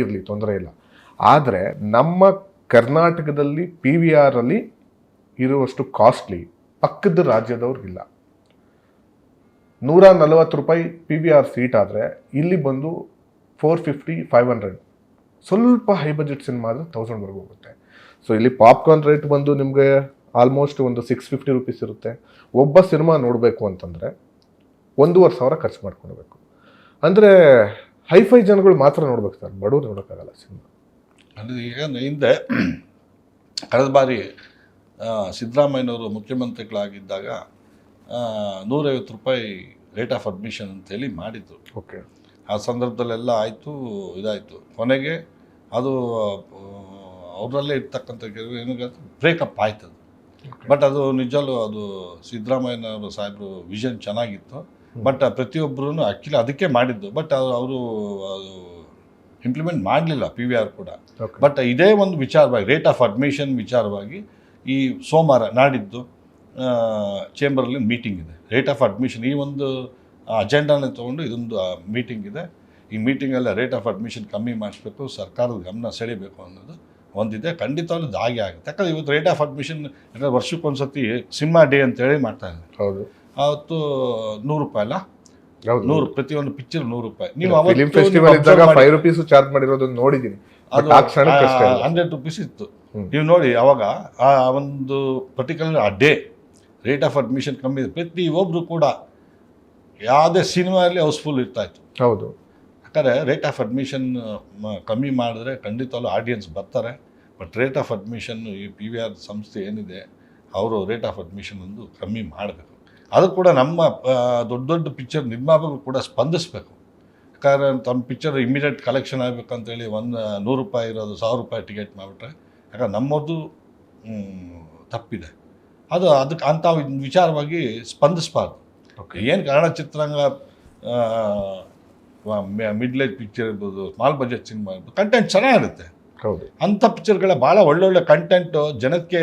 ಇರಲಿ, ತೊಂದರೆ ಇಲ್ಲ. ಆದರೆ ನಮ್ಮ ಕರ್ನಾಟಕದಲ್ಲಿ ಪಿ ವಿ ಆರಲ್ಲಿ ಇರುವಷ್ಟು ಕಾಸ್ಟ್ಲಿ ಪಕ್ಕದ ರಾಜ್ಯದವ್ರಿಗಿಲ್ಲ ನೂರ ನಲವತ್ತು ರೂಪಾಯಿ ಪಿ ವಿ ಆರ್ ಸೀಟ್ ಆದರೆ ಇಲ್ಲಿ ಬಂದು ಫೋರ್ ಫಿಫ್ಟಿ ಫೈವ್ ಹಂಡ್ರೆಡ್ ಸ್ವಲ್ಪ ಹೈ ಬಜೆಟ್ ಸಿನಿಮಾ ಆದರೆ ತೌಸಂಡ್ವರೆಗೂ ಹೋಗುತ್ತೆ. ಸೊ ಇಲ್ಲಿ ಪಾಪ್ಕಾರ್ನ್ ರೇಟ್ ಬಂದು ನಿಮಗೆ ಆಲ್ಮೋಸ್ಟ್ ಒಂದು ಸಿಕ್ಸ್ ಫಿಫ್ಟಿ ರುಪೀಸ್ ಇರುತ್ತೆ. ಒಬ್ಬ ಸಿನಿಮಾ ನೋಡಬೇಕು ಅಂತಂದರೆ ಒಂದೂವರೆ ಸಾವಿರ ಖರ್ಚು ಮಾಡ್ಕೊಳ್ಬೇಕು. ಅಂದರೆ ಹೈಫೈ ಜನಗಳು ಮಾತ್ರ ನೋಡ್ಬೇಕು ಸರ್ ಬಡವ್ರು ನೋಡೋಕ್ಕಾಗಲ್ಲ ಸಿನಿಮಾ.
ಅಂದರೆ ಈಗ ಹಿಂದೆ ಕಳೆದ ಬಾರಿ ಸಿದ್ದರಾಮಯ್ಯನವರು ಮುಖ್ಯಮಂತ್ರಿಗಳಾಗಿದ್ದಾಗ ನೂರೈವತ್ತು ರೂಪಾಯಿ ರೇಟ್ ಆಫ್ ಅಡ್ಮಿಷನ್ ಅಂತೇಳಿ ಮಾಡಿದ್ದು
ಓಕೆ.
ಆ ಸಂದರ್ಭದಲ್ಲೆಲ್ಲ ಆಯಿತು ಇದಾಯಿತು. ಕೊನೆಗೆ ಅದು ಅವರಲ್ಲೇ ಇರ್ತಕ್ಕಂಥ ಕೆಲವು ಏನಾಗ ಬ್ರೇಕಪ್ ಆಯ್ತು ಅದು ಬಟ್ ಅದು ನಿಜಲ್ಲೂ ಅದು ಸಿದ್ದರಾಮಯ್ಯನವರು ಸಾಹೇಬರು ವಿಷನ್ ಚೆನ್ನಾಗಿತ್ತು. ಬಟ್ ಪ್ರತಿಯೊಬ್ಬರೂ ಆ್ಯಕ್ಚುಲಿ ಅದಕ್ಕೆ ಮಾಡಿದ್ದು. ಬಟ್ ಅವರು ಇಂಪ್ಲಿಮೆಂಟ್ ಮಾಡಲಿಲ್ಲ ಪಿ ವಿ ಆರ್ ಕೂಡ. ಬಟ್ ಇದೇ ಒಂದು ವಿಚಾರವಾಗಿ ರೇಟ್ ಆಫ್ ಅಡ್ಮಿಷನ್ ವಿಚಾರವಾಗಿ ಈ ಸೋಮವಾರ ನಾಡಿದ್ದು ಚೇಂಬರಲ್ಲಿ ಮೀಟಿಂಗ್ ಇದೆ. ರೇಟ್ ಆಫ್ ಅಡ್ಮಿಷನ್ ಈ ಒಂದು ಅಜೆಂಡಾನೇ ತೊಗೊಂಡು ಇದೊಂದು ಮೀಟಿಂಗ್ ಇದೆ. ಈ ಮೀಟಿಂಗಲ್ಲಿ ರೇಟ್ ಆಫ್ ಅಡ್ಮಿಷನ್ ಕಮ್ಮಿ ಮಾಡಿಸ್ಬೇಕು ಸರ್ಕಾರದ ಗಮನ ಸೆಳಿಬೇಕು ಅನ್ನೋದು ಒಂದಿದೆ. ಖಂಡಿತವಾಗ್ಲೂ ಅದು ಹಾಗೆ ಆಗುತ್ತೆ. ಯಾಕಂದ್ರೆ ಇವತ್ತು ರೇಟ್ ಆಫ್ ಅಡ್ಮಿಷನ್ ಯಾಕಂದ್ರೆ ವರ್ಷಕ್ಕೊಂದ್ಸತಿ ಸಿಂಹ ಡೇ ಅಂತೇಳಿ ಮಾಡ್ತಾ ಇದ್ದಾರೆ.
ಹೌದು.
ಅವತ್ತು ನೂರು ರೂಪಾಯಿ ಅಲ್ಲ? ನೂರು ಪ್ರತಿಯೊಂದು ಪಿಕ್ಚರ್ ನೂರು ರೂಪಾಯಿ. ನೀವು
ಫಿಲಿಂ ಫೆಸ್ಟಿವಲ್ ಇದ್ದಾಗ ಫೈವ್ ರುಪೀಸ್ ಚಾರ್ಜ್ ಮಾಡಿರೋದನ್ನ ನೋಡಿದ್ದೀನಿ.
ಅದು. ಹಂಡ್ರೆಡ್ ರುಪೀಸ್ ಇತ್ತು. ನೀವು ನೋಡಿ ಅವಾಗ ಆ ಒಂದು ಪರ್ಟಿಕ್ಯುಲರ್ ಆ ಡೇ ರೇಟ್ ಆಫ್ ಅಡ್ಮಿಷನ್ ಕಮ್ಮಿ ಇದೆ. ಪ್ರತಿ ಒಬ್ಬರು ಕೂಡ ಯಾವುದೇ ಸಿನಿಮಾದಲ್ಲಿ ಹೌಸ್ಫುಲ್ ಇರ್ತಾಯಿತ್ತು
ಹೌದು.
ಯಾಕಂದರೆ ರೇಟ್ ಆಫ್ ಅಡ್ಮಿಷನ್ ಕಮ್ಮಿ ಮಾಡಿದ್ರೆ ಖಂಡಿತವಾಗ್ಲೂ ಆಡಿಯನ್ಸ್ ಬರ್ತಾರೆ. ಬಟ್ ರೇಟ್ ಆಫ್ ಅಡ್ಮಿಷನ್ ಈ ಪಿ ವಿ ಆರ್ ಸಂಸ್ಥೆ ಏನಿದೆ ಅವರು ರೇಟ್ ಆಫ್ ಅಡ್ಮಿಷನ್ ಒಂದು ಕಮ್ಮಿ ಮಾಡಬೇಕು. ಅದು ಕೂಡ ನಮ್ಮ ದೊಡ್ಡ ದೊಡ್ಡ ಪಿಕ್ಚರ್ ನಿರ್ಮಾಪಕರು ಕೂಡ ಸ್ಪಂದಿಸಬೇಕು. ಯಾಕಂದರೆ ತಮ್ಮ ಪಿಕ್ಚರ್ ಇಮಿಡಿಯೇಟ್ ಕಲೆಕ್ಷನ್ ಆಗಬೇಕಂತೇಳಿ ಒಂದು ನೂರು ರೂಪಾಯಿ ಇರೋದು ಸಾವಿರ ರೂಪಾಯಿ ಟಿಕೆಟ್ ಮಾಡಿಬಿಟ್ರೆ ಯಾಕಂದ್ರೆ ನಮ್ಮದು ತಪ್ಪಿದೆ. ಅದು ಅದಕ್ಕೆ ಅಂಥ ವಿಚಾರವಾಗಿ ಸ್ಪಂದಿಸಬಾರ್ದು.
ಓಕೆ
ಏನು ಕನ್ನಡ ಚಿತ್ರರಂಗ ಮಿಡ್ಲೇಜ್ ಪಿಕ್ಚರ್ ಇರ್ಬೋದು ಸ್ಮಾಲ್ ಬಜೆಟ್ ಸಿನಿಮಾ ಇರ್ಬೋದು ಕಂಟೆಂಟ್ ಚೆನ್ನಾಗಿರುತ್ತೆ.
ಹೌದು.
ಅಂಥ ಪಿಕ್ಚರ್ಗಳ ಭಾಳ ಒಳ್ಳೊಳ್ಳೆ ಕಂಟೆಂಟು ಜನಕ್ಕೆ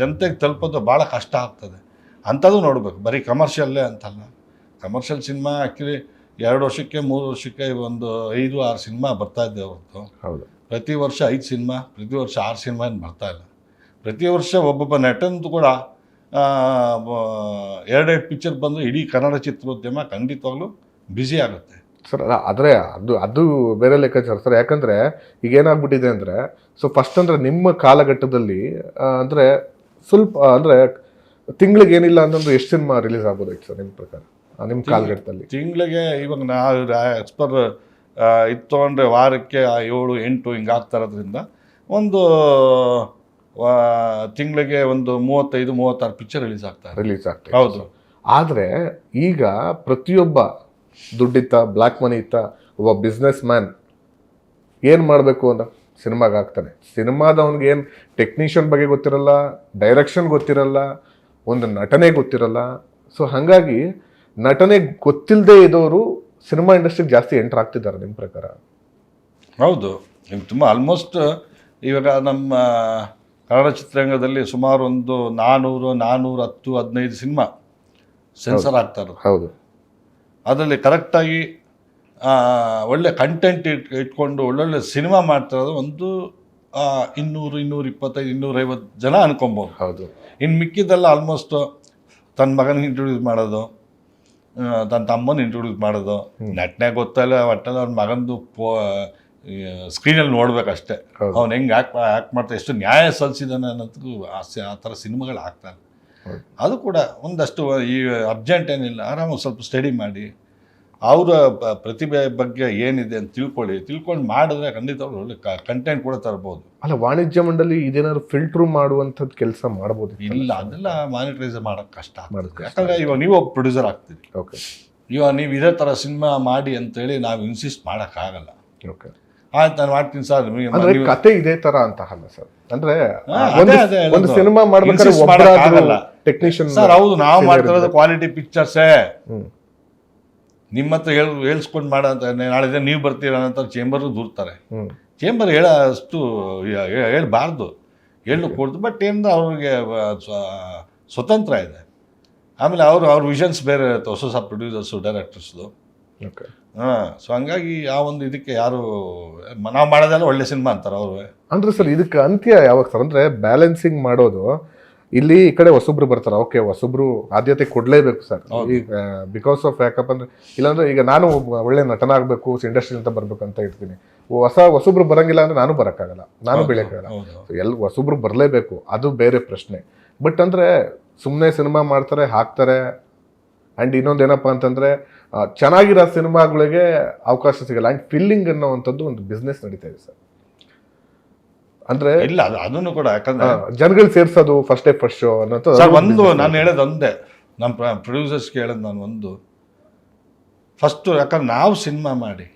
ಜನತೆಗೆ ತಲುಪೋದು ಭಾಳ ಕಷ್ಟ ಆಗ್ತದೆ. ಅಂಥದ್ದು ನೋಡಬೇಕು. ಬರೀ ಕಮರ್ಷಿಯಲ್ಲೇ ಅಂತಲ್ಲ. ಕಮರ್ಷಿಯಲ್ ಸಿನಿಮಾ ಆ್ಯಕ್ಚುಲಿ ಎರಡು ವರ್ಷಕ್ಕೆ ಮೂರು ವರ್ಷಕ್ಕೆ ಒಂದು ಐದು ಆರು ಸಿನಿಮಾ ಬರ್ತಾ ಇದ್ದೆ ಅವತ್ತು
ಹೌದು.
ಪ್ರತಿ ವರ್ಷ ಐದು ಸಿನಿಮಾ ಪ್ರತಿ ವರ್ಷ ಆರು ಸಿನಿಮಾ ಏನು ಬರ್ತಾ ಇಲ್ಲ. ಪ್ರತಿ ವರ್ಷ ಒಬ್ಬೊಬ್ಬ ನಟನದು ಕೂಡ ಎರಡೆರಡು ಪಿಕ್ಚರ್ ಬಂದು ಇಡೀ ಕನ್ನಡ ಚಿತ್ರೋದ್ಯಮ ಖಂಡಿತವಾಗ್ಲೂ ಬ್ಯುಸಿ ಆಗುತ್ತೆ.
ಸರ್ ಆದರೆ ಅದು ಅದು ಬೇರೆ ಲೆಕ್ಕಾಚಾರ ಸರ್. ಯಾಕಂದರೆ ಈಗ ಏನಾಗ್ಬಿಟ್ಟಿದೆ ಅಂದರೆ ಸೊ ಫಸ್ಟ್ ಅಂದರೆ ನಿಮ್ಮ ಕಾಲಘಟ್ಟದಲ್ಲಿ ಅಂದರೆ ಸ್ವಲ್ಪ ಅಂದರೆ ತಿಂಗಳಿಗೆ ಏನಿಲ್ಲ ಅಂತಂದ್ರೆ ಎಷ್ಟು ಸಿನಿಮಾ ರಿಲೀಸ್ ಆಗ್ಬೋದಾಯ್ತು ಸರ್ ನಿಮ್ಮ ಪ್ರಕಾರ? ನಿಮ್ಮ ಕಾಲಘಟ್ಟದಲ್ಲಿ
ತಿಂಗಳಿಗೆ ಇವಾಗ ನಾವು ಎಕ್ಸ್ಪರ್ ಪರ್ ಇದು ತೊಗೊಂಡ್ರೆ ವಾರಕ್ಕೆ ಏಳು ಎಂಟು ಹಿಂಗೆ ಆಗ್ತಾ ಇರೋದ್ರಿಂದ ಒಂದು ತಿಂಗಳಿಗೆ ಒಂದು ಮೂವತ್ತೈದು ಮೂವತ್ತಾರು ಪಿಕ್ಚರ್ ರಿಲೀಸ್ ಆಗ್ತಾರೆ
ರಿಲೀಸ್ ಆಗ್ತಾರೆ
ಹೌದು.
ಆದರೆ ಈಗ ಪ್ರತಿಯೊಬ್ಬ ದುಡ್ಡಿತ್ತ ಬ್ಲ್ಯಾಕ್ ಮನಿ ಇತ್ತ ಒಬ್ಬ ಬಿಸ್ನೆಸ್ ಮ್ಯಾನ್ ಏನು ಮಾಡಬೇಕು ಅಂತ ಸಿನಿಮಾಗೆ ಆಗ್ತಾನೆ ಸಿನಿಮಾದ ಅವನಿಗೆ ಏನು ಟೆಕ್ನಿಷಿಯನ್ ಬಗ್ಗೆ ಗೊತ್ತಿರಲ್ಲ ಡೈರೆಕ್ಷನ್ ಗೊತ್ತಿರಲ್ಲ ಒಂದು ನಟನೆ ಗೊತ್ತಿರಲ್ಲ. ಸೊ ಹಾಗಾಗಿ ನಟನೆ ಗೊತ್ತಿಲ್ಲದೆ ಇದ್ದವರು ಸಿನಿಮಾ ಇಂಡಸ್ಟ್ರಿಗೆ ಜಾಸ್ತಿ ಎಂಟರ್ ಆಗ್ತಿದ್ದಾರೆ ನಿಮ್ಮ ಪ್ರಕಾರ?
ಹೌದು. ನಿಮ್ಗೆ ತುಂಬ ಆಲ್ಮೋಸ್ಟ್ ಇವಾಗ ನಮ್ಮ ಕನ್ನಡ ಚಿತ್ರರಂಗದಲ್ಲಿ ಸುಮಾರು ಒಂದು ನಾನ್ನೂರು ನಾನ್ನೂರ ಹತ್ತು ಹದಿನೈದು ಸಿನಿಮಾ ಸೆನ್ಸರ್ ಆಗ್ತಾ ಇರೋದು.
ಹೌದು.
ಅದರಲ್ಲಿ ಕರೆಕ್ಟಾಗಿ ಒಳ್ಳೆ ಕಂಟೆಂಟ್ ಇಟ್ ಇಟ್ಕೊಂಡು ಒಳ್ಳೊಳ್ಳೆ ಸಿನಿಮಾ ಮಾಡ್ತಿರೋದು ಒಂದು ಆ, ಇನ್ನೂರು ಇನ್ನೂರ ಇಪ್ಪತ್ತೈದು ಇನ್ನೂರೈವತ್ತು ಜನ ಅನ್ಕೊಬೋದು.
ಹೌದು.
ಇನ್ನು ಮಿಕ್ಕಿದ್ದೆಲ್ಲ ಆಲ್ಮೋಸ್ಟ್ ತನ್ನ ಮಗನ ಇಂಟ್ರೊಡ್ಯೂಸ್ ಮಾಡೋದು ತನ್ನ ತಮ್ಮನ ಇಂಟ್ರೊಡ್ಯೂಸ್ ಮಾಡೋದು. ನಟನೆ ಗೊತ್ತಲ್ಲ ಒಟ್ಟಲ್ಲಿ ಅವ್ರ ಮಗನದು ಪೋ ಸ್ಕ್ರೀನಲ್ಲಿ ನೋಡ್ಬೇಕಷ್ಟೇ. ಅವ್ನು ಹೆಂಗೆ ಆ್ಯಕ್ಟ್ ಆ್ಯಕ್ಟ್ ಮಾಡ್ತಾ ಎಷ್ಟು ನ್ಯಾಯ ಸಲ್ಲಿಸಿದಾನೆ ಅನ್ನೋದಕ್ಕೂ ಆ ಥರ ಸಿನಿಮಾಗಳು
ಹಾಕ್ತಾರೆ
ಅದು ಕೂಡ ಒಂದಷ್ಟು ಈ ಅರ್ಜೆಂಟ್ ಏನಿಲ್ಲ ಆರಾಮಾಗಿ ಸ್ವಲ್ಪ ಸ್ಟಡಿ ಮಾಡಿ ಅವರ ಪ್ರತಿಭೆ ಬಗ್ಗೆ ಏನಿದೆ ಅಂತ ತಿಳ್ಕೊಳ್ಳಿ. ತಿಳ್ಕೊಂಡು ಮಾಡಿದ್ರೆ ಖಂಡಿತ ಅವ್ರು ಒಳ್ಳೆ ಕಂಟೆಂಟ್ ಕೂಡ ತರ್ಬೋದು.
ಅಲ್ಲ ವಾಣಿಜ್ಯ ಮಂಡಳಿ ಇದೇನಾದ್ರು ಫಿಲ್ಟ್ರ್ ಮಾಡುವಂಥದ್ದು ಕೆಲಸ ಮಾಡ್ಬೋದು
ಇಲ್ಲ ಅದೆಲ್ಲ ಮಾನಿಟೈಸ್ ಮಾಡೋಕ್ಕೆ ಕಷ್ಟ ಯಾಕಂದ್ರೆ ಇವಾಗ ನೀವು ಒಬ್ಬ ಪ್ರೊಡ್ಯೂಸರ್ ಆಗ್ತೀರಿ.
ಓಕೆ
ಇವಾಗ ನೀವು ಇದೇ ಥರ ಸಿನಿಮಾ ಮಾಡಿ ಅಂತೇಳಿ ನಾವು ಇನ್ಸಿಸ್ಟ್ ಮಾಡೋಕ್ಕಾಗಲ್ಲ
ಓಕೆ
ಆಯ್ತು ನಾನು ಮಾಡ್ತೀನಿ ಸರ್
ಅಂದ್ರೆ ಕತೆ ಇದೇ ತರ ಅಂತ ಅಲ್ಲ ಸರ್? ಅಂದ್ರೆ ಒಂದು ಸಿನಿಮಾ ಮಾಡ್ಬೇಕಾದ್ರೆ. ಟೆಕ್ನಿಷಿಯನ್
ಸರ್ ಹೌದು ನಾವು ಮಾಡ್ತಿರೋದು ಕ್ವಾಲಿಟಿ ಪಿಕ್ಚರ್ಸೇ ನಿಮ್ಮ ಹತ್ರ ಹೇಳ ಹೇಳ್ಸ್ಕೊಂಡು ಮಾಡೋ ಅಂತ ನಾಳೆ ನೀವು ಬರ್ತೀರ ಅಂತ ಚೇಂಬರ್ ದೂರ್ತಾರೆ. ಚೇಂಬರ್ ಹೇಳೋ ಅಷ್ಟು ಹೇಳಬಾರ್ದು. ಹೇಳಿ ಕೊಡ್ತು ಬಟ್ ಏನಂದ್ರೆ ಅವ್ರಿಗೆ ಸ್ವತಂತ್ರ ಇದೆ. ಆಮೇಲೆ ಅವರು ಅವ್ರ ವಿಷನ್ಸ್ ಬೇರೆ ಇರುತ್ತೆ ಹೊಸ ಹೊಸ ಪ್ರೊಡ್ಯೂಸರ್ಸು ಡೈರೆಕ್ಟರ್ಸ್ದು
ಓಕೆ
ಹಾಂ ಸೊ ಹಂಗಾಗಿ ಆ ಒಂದು ಇದಕ್ಕೆ ಯಾರು ನಾವು ಮಾಡೋದೆಲ್ಲ ಒಳ್ಳೆ ಸಿನಿಮಾ ಅಂತಾರೆ ಅವರು.
ಅಂದ್ರೆ ಸರ್ ಇದಕ್ಕೆ ಅಂತ್ಯ ಯಾವಾಗ ಸರ್ ಅಂದರೆ ಬ್ಯಾಲೆನ್ಸಿಂಗ್ ಮಾಡೋದು ಇಲ್ಲಿ ಈ ಕಡೆ ಹೊಸಬ್ರು ಬರ್ತಾರೆ. ಓಕೆ ಹೊಸಬ್ರು ಆದ್ಯತೆ ಕೊಡಲೇಬೇಕು ಸರ್. ಈಗ ಬಿಕಾಸ್ ಆಫ್ ಯಾಕಪ್ಪ ಅಂದ್ರೆ ಇಲ್ಲಾಂದ್ರೆ ಈಗ ನಾನು ಒಳ್ಳೆ ನಟನಾಗಬೇಕು ಇಂಡಸ್ಟ್ರಿ ಅಂತ ಬರ್ಬೇಕು ಅಂತ ಇರ್ತೀನಿ. ಹೊಸ ಹೊಸಬ್ರು ಬರಂಗಿಲ್ಲ ಅಂದ್ರೆ ನಾನು ಬರೋಕ್ಕಾಗಲ್ಲ. ನಾನು ಬೆಳೆಯೋಕ್ಕಾಗಲ್ಲ. ಎಲ್ಲಿ ಹೊಸಬ್ರು ಬರಲೇಬೇಕು ಅದು ಬೇರೆ ಪ್ರಶ್ನೆ. ಬಟ್ ಅಂದರೆ ಸುಮ್ಮನೆ ಸಿನಿಮಾ ಮಾಡ್ತಾರೆ ಹಾಕ್ತಾರೆ. ಆ್ಯಂಡ್ ಇನ್ನೊಂದು ಏನಪ್ಪ ಅಂತಂದರೆ ಚೆನ್ನಾಗಿರೋ ಸಿನಿಮಾಗಳಿಗೆ ಅವಕಾಶ ಸಿಗಲ್ಲ. ಆ್ಯಂಡ್ ಫಿಲ್ಲಿಂಗ್ ಅನ್ನೋವಂಥದ್ದು ಒಂದು ಬಿಸ್ನೆಸ್ ನಡೀತಾ ಇದೆ ಸರ್. ಅಂದರೆ
ಇಲ್ಲ ಅದು ಅದನ್ನು ಕೂಡ ಯಾಕಂದ್ರೆ
ಜನಗಳು ಸೇರ್ಸೋದು ಫಸ್ಟ್ ಡೇ ಫಸ್ಟ್ ಶೋ ಅನ್ನೋದು
ಸರ್ ಒಂದು ನಾನು ಹೇಳೋದು ಒಂದೇ. ನಮ್ಮ ಪ್ರೊಡ್ಯೂಸರ್ಸ್ ಹೇಳೋದು ನಾನು ಒಂದು. ಫಸ್ಟು ಯಾಕಂದ್ರೆ ನಾವು ಸಿನಿಮಾ ಮಾಡಿ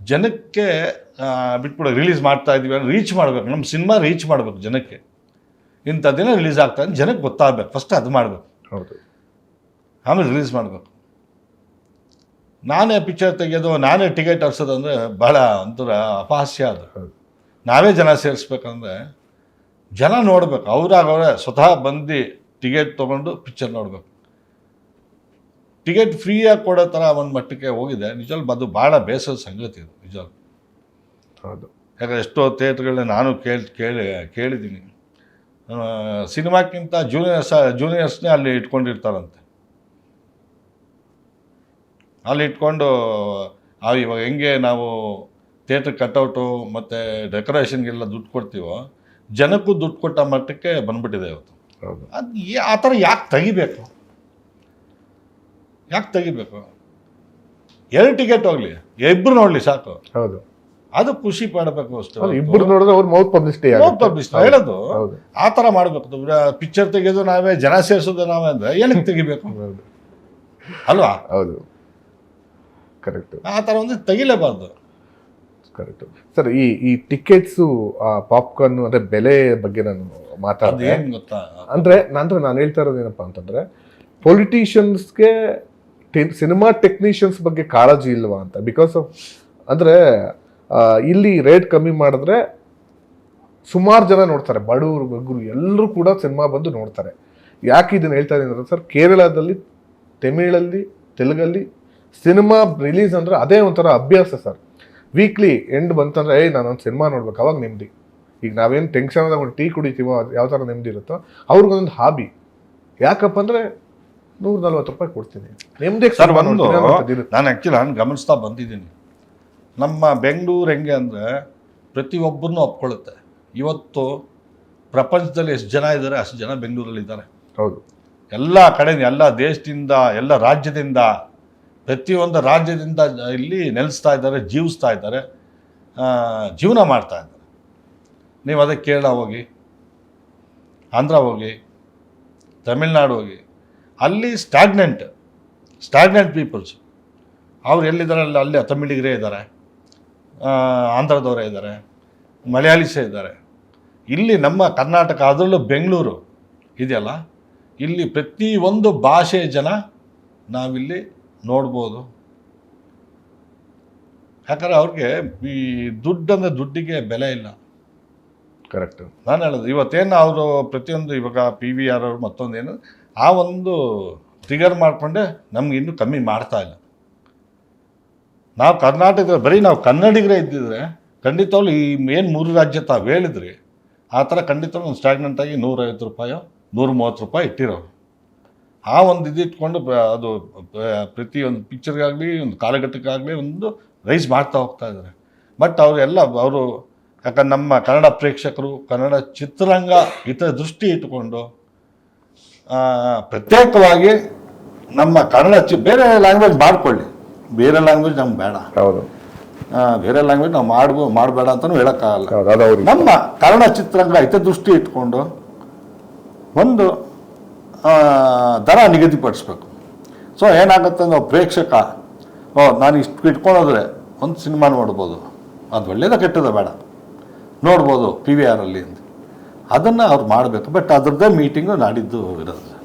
ಜನಕ್ಕೆ ಬಿಟ್ಬಿಡೋ ರಿಲೀಸ್ ಮಾಡ್ತಾ ಇದೀವಿ ಅಂದ್ರೆ ರೀಚ್ ಮಾಡಬೇಕು. ನಮ್ಮ ಸಿನಿಮಾ ರೀಚ್ ಮಾಡಬೇಕು ಜನಕ್ಕೆ. ಇಂಥ ದಿನ ರಿಲೀಸ್ ಆಗ್ತಾ ಜನಕ್ಕೆ ಗೊತ್ತಾಗಬೇಕು. ಫಸ್ಟ್ ಅದು ಮಾಡಬೇಕು.
ಹೌದು.
ಆಮೇಲೆ ರಿಲೀಸ್ ಮಾಡಬೇಕು. ನಾನೇ ಪಿಕ್ಚರ್ ತೆಗೆಯೋದು ನಾನೇ ಟಿಕೆಟ್ ಹರ್ಸೋದು ಅಂದರೆ ಭಾಳ ಒಂಥರ ಅಪಹಾಸ್ಯ ಅದು. ನಾವೇ ಜನ ಸೇರಿಸ್ಬೇಕಂದ್ರೆ ಜನ ನೋಡ್ಬೇಕು. ಅವ್ರಾಗ ಅವರೇ ಸ್ವತಃ ಬಂದು ಟಿಕೆಟ್ ತೊಗೊಂಡು ಪಿಕ್ಚರ್ ನೋಡಬೇಕು. ಟಿಕೆಟ್ ಫ್ರೀಯಾಗಿ ಕೊಡೋ ಥರ ಒಂದು ಮಟ್ಟಕ್ಕೆ ಹೋಗಿದೆ. ನಿಜವಾಗ್ಲು ಅದು ಭಾಳ ಬೇಸರ ಸಂಗತಿ ಇದು ನಿಜವಾಗ್ಲು.
ಹೌದು.
ಯಾಕಂದ್ರೆ ಎಷ್ಟೋ ಥಿಯೇಟ್ರ್ಗಳನ್ನ ನಾನು ಕೇಳಿ ಕೇಳಿ ಕೇಳಿದ್ದೀನಿ. ಸಿನಿಮಾಕ್ಕಿಂತ ಜೂನಿಯರ್ಸ ಜೂನಿಯರ್ಸ್ನೇ ಅಲ್ಲಿ ಇಟ್ಕೊಂಡಿರ್ತಾರಂತೆ. ಅಲ್ಲಿ ಇಟ್ಕೊಂಡು ಇವಾಗ ಹೆಂಗೆ ನಾವು ಥಿಯೇಟ್ರ್ ಕಟ್ಔಟು ಮತ್ತು ಡೆಕೋರೇಷನ್ಗೆಲ್ಲ ದುಡ್ಡು ಕೊಡ್ತೀವೋ ಜನಕ್ಕೂ ದುಡ್ಡು ಕೊಟ್ಟ ಮಟ್ಟಕ್ಕೆ ಬಂದ್ಬಿಟ್ಟಿದೆ ಇವತ್ತು. ಅದು ಆ ಥರ ಯಾಕೆ ತೆಗಿಬೇಕು? ಯಾಕೆ ತೆಗಿಬೇಕು? ಎರಡು ಟಿಕೆಟ್ ಹೋಗಲಿ ಇಬ್ಬರು ನೋಡಲಿ ಸಾಕು.
ಹೌದು.
ಅದು ಖುಷಿ ಪಡಬೇಕು ಅಷ್ಟು
ಇಬ್ಬರು ನೋಡಿದ್ರೆ ಅವ್ರು ಮೌತ್ ಪಬ್ಲಿಸಿಟಿ
ಮೌತ್ ಪಬ್ಲಿಸಿಟಿ ಹೇಳೋದು ಆ ಥರ ಮಾಡಬೇಕು. ಪಿಕ್ಚರ್ ತೆಗೆಯೋದು ನಾವೇ ಜನ ಸೇರಿಸೋದು ನಾವೇ ಅಂದರೆ ಏನಕ್ಕೆ ತೆಗಿಬೇಕು? ಅಲ್ವಾ?
ಹೌದು. ಕರೆಕ್ಟ್
ಆ ಥರ ಒಂದು ತೆಗಿಲೇಬಾರ್ದು.
ಕರೆಕ್ಟ್. ಸರ್ ಈ ಈ ಟಿಕೆಟ್ಸು ಪಾಪ್ಕಾರ್ನ್ ಅದೇ ಬೆಲೆ ಬಗ್ಗೆ ನಾನು ಮಾತಾಡಿದೆ.
ಏನು ಗೊತ್ತಾ?
ಅಂದ್ರೆ ನಂತರ ನಾನು ಹೇಳ್ತಾ ಇರೋದು ಏನಪ್ಪ ಅಂತಂದ್ರೆ ಪೊಲಿಟಿಷಿಯನ್ಸ್ಗೆ ಸಿನಿಮಾ ಟೆಕ್ನಿಷಿಯನ್ಸ್ ಬಗ್ಗೆ ಕಾಳಜಿ ಇಲ್ವಾ ಅಂತ. ಬಿಕಾಸ್ ಆಫ್ ಅಂದ್ರೆ ಇಲ್ಲಿ ರೇಟ್ ಕಮ್ಮಿ ಮಾಡಿದ್ರೆ ಸುಮಾರು ಜನ ನೋಡ್ತಾರೆ. ಬಡವರು ಬಗ್ಗರು ಎಲ್ಲರೂ ಕೂಡ ಸಿನಿಮಾ ಬಂದು ನೋಡ್ತಾರೆ. ಯಾಕೆ ಇದನ್ನು ಹೇಳ್ತಾ ಇದ್ದೀನಿ ಅಂದ್ರೆ ಸರ್ ಕೇರಳದಲ್ಲಿ ತಮಿಳಲ್ಲಿ ತೆಲುಗಲ್ಲಿ ಸಿನಿಮಾ ರಿಲೀಸ್ ಅಂದರೆ ಅದೇ ಒಂಥರ ಅಭ್ಯಾಸ ಸರ್. ವೀಕ್ಲಿ ಎಂಡ್ ಬಂತಂದ್ರೆ ಏಯ್ ನಾನೊಂದು ಸಿನಿಮಾ ನೋಡ್ಬೇಕು ಅವಾಗ ನೆಮ್ಮದಿ. ಈಗ ನಾವೇನು ಟೆನ್ಷನ್ ಆದಾಗ ಒಂದು ಟೀ ಕುಡಿತೀವೋ ಅದು ಯಾವ ಥರ ನೆಮ್ಮದಿ ಇರುತ್ತೋ ಅವ್ರಿಗೊಂದು ಹಾಬಿ ಯಾಕಪ್ಪ ಅಂದರೆ ನೂರ ನಲ್ವತ್ತು ರೂಪಾಯಿ ಕೊಡ್ತೀನಿ. ನೆಮ್ಮದಿ
ಸರ್ ಒಂದು ನಾನು ಆ್ಯಕ್ಚುಲಿ ನಾನು ಗಮನಿಸ್ತಾ ಬಂದಿದ್ದೀನಿ. ನಮ್ಮ ಬೆಂಗಳೂರು ಹೆಂಗೆ ಅಂದರೆ ಪ್ರತಿಯೊಬ್ಬರನ್ನೂ ಒಪ್ಕೊಳ್ಳುತ್ತೆ. ಇವತ್ತು ಪ್ರಪಂಚದಲ್ಲಿ ಎಷ್ಟು ಜನ ಇದ್ದಾರೆ ಅಷ್ಟು ಜನ ಬೆಂಗಳೂರಲ್ಲಿ ಇದ್ದಾರೆ
ಹೌದು.
ಎಲ್ಲ ಕಡೆ ಎಲ್ಲ ದೇಶದಿಂದ ಎಲ್ಲ ರಾಜ್ಯದಿಂದ ಪ್ರತಿಯೊಂದು ರಾಜ್ಯದಿಂದ ಇಲ್ಲಿ ನೆಲೆಸ್ತಾ ಇದ್ದಾರೆ, ಜೀವಿಸ್ತಾ ಇದ್ದಾರೆ ಜೀವನ ಮಾಡ್ತಾ ಇದ್ದಾರೆ. ನೀವು ಅದಕ್ಕೆ ಕೇರಳ ಹೋಗಿ, ಆಂಧ್ರ ಹೋಗಿ, ತಮಿಳ್ನಾಡು ಹೋಗಿ, ಅಲ್ಲಿ ಸ್ಟಾಗ್ನೆಂಟ್ ಸ್ಟಾಗ್ನೆಂಟ್ ಪೀಪಲ್ಸ್ ಅವ್ರು ಎಲ್ಲಿದ್ದಾರೆ? ಅಲ್ಲಿ ಅಲ್ಲಿ ತಮಿಳಿಗರೇ ಇದ್ದಾರೆ ಆಂಧ್ರದವರೇ ಇದ್ದಾರೆ, ಮಲಯಾಳಿಸೇ ಇದ್ದಾರೆ. ಇಲ್ಲಿ ನಮ್ಮ ಕರ್ನಾಟಕ, ಅದರಲ್ಲೂ ಬೆಂಗಳೂರು ಇದೆಯಲ್ಲ, ಇಲ್ಲಿ ಪ್ರತಿಯೊಂದು ಭಾಷೆಯ ಜನ ನಾವಿಲ್ಲಿ ನೋಡ್ಬೋದು. ಯಾಕಂದರೆ ಅವ್ರಿಗೆ ಈ ದುಡ್ಡು ಅಂದರೆ ದುಡ್ಡಿಗೆ ಬೆಲೆ ಇಲ್ಲ.
ಕರೆಕ್ಟ್
ನಾನು ಹೇಳೋದು ಇವತ್ತೇನು ಅವರು ಪ್ರತಿಯೊಂದು ಇವಾಗ ಪಿ ವಿ ಆರ್ ಅವರು ಮತ್ತೊಂದೇನು ಆ ಒಂದು ಟ್ರಿಗರ್ ಮಾಡಿಕೊಂಡೆ ನಮ್ಗೆ ಇನ್ನೂ ಕಮ್ಮಿ ಮಾಡ್ತಾ ಇಲ್ಲ. ನಾವು ಕರ್ನಾಟಕದ ಬರೀ ನಾವು ಕನ್ನಡಿಗರೇ ಇದ್ದಿದ್ರೆ ಖಂಡಿತವಾಗ್ಲೂ ಈ ಏನು ಮೂರು ರಾಜ್ಯ ತಾವು ಹೇಳಿದ್ರಿ ಆ ಥರ ಖಂಡಿತವಾಗ್ಲೂ ಒಂದು ಸ್ಟಾಗ್ನೆಂಟ್ ಆಗಿ ನೂರೈವತ್ತು ರೂಪಾಯೋ ನೂರ ಮೂವತ್ತು ರೂಪಾಯಿ ಇಟ್ಟಿರೋರು. ಆ ಒಂದು ಇದಿಟ್ಕೊಂಡು ಬ- ಅದು ಪ್ರತಿಯೊಂದು ಪಿಕ್ಚರ್ಗಾಗಲಿ ಒಂದು ಕಾಲಘಟ್ಟಕ್ಕಾಗಲಿ ಒಂದು ರೈಸ್ ಮಾಡ್ತಾ ಹೋಗ್ತಾ ಇದ್ದಾರೆ. ಬಟ್ ಅವರೆಲ್ಲ ಅವರು ಯಾಕಂದ್ರೆ ನಮ್ಮ ಕನ್ನಡ ಪ್ರೇಕ್ಷಕರು ಕನ್ನಡ ಚಿತ್ರರಂಗ ಇತರ ದೃಷ್ಟಿ ಇಟ್ಟುಕೊಂಡು ಪ್ರತ್ಯೇಕವಾಗಿ ನಮ್ಮ ಕನ್ನಡ ಚಿ ಬೇರೆ ಲ್ಯಾಂಗ್ವೇಜ್ ಮಾಡ್ಕೊಳ್ಳಿ. ಬೇರೆ ಲ್ಯಾಂಗ್ವೇಜ್ ನಮ್ಗೆ ಬೇಡ.
ಹೌದು.
ಬೇರೆ ಲ್ಯಾಂಗ್ವೇಜ್ ನಾವು ಮಾಡ್ಬೋ ಮಾಡಬೇಡ ಅಂತಲೂ ಹೇಳೋಕ್ಕಾಗಲ್ಲ. ನಮ್ಮ ಕನ್ನಡ ಚಿತ್ರರಂಗ ಹಿತದೃಷ್ಟಿ ಇಟ್ಕೊಂಡು ಒಂದು ದರ ನಿಗದಿಪಡಿಸ್ಬೇಕು. ಸೊ ಏನಾಗುತ್ತೆ ಅಂದ್ರೆ ಪ್ರೇಕ್ಷಕ, ಓ, ನಾನು ಇಷ್ಟು ಇಟ್ಕೊಂಡೋದ್ರೆ ಒಂದು ಸಿನಿಮಾ ನೋಡ್ಬೋದು. ಅದು ಒಳ್ಳೇದ ಕೆಟ್ಟದ? ಬೇಡ. ನೋಡ್ಬೋದು ಪಿ ವಿ ಆರಲ್ಲಿ ಅಂತ. ಅದನ್ನು ಅವ್ರು ಮಾಡಬೇಕು. ಬಟ್ ಅದರದ್ದೇ ಮೀಟಿಂಗು ನಾಡಿದ್ದು ಇರೋದು.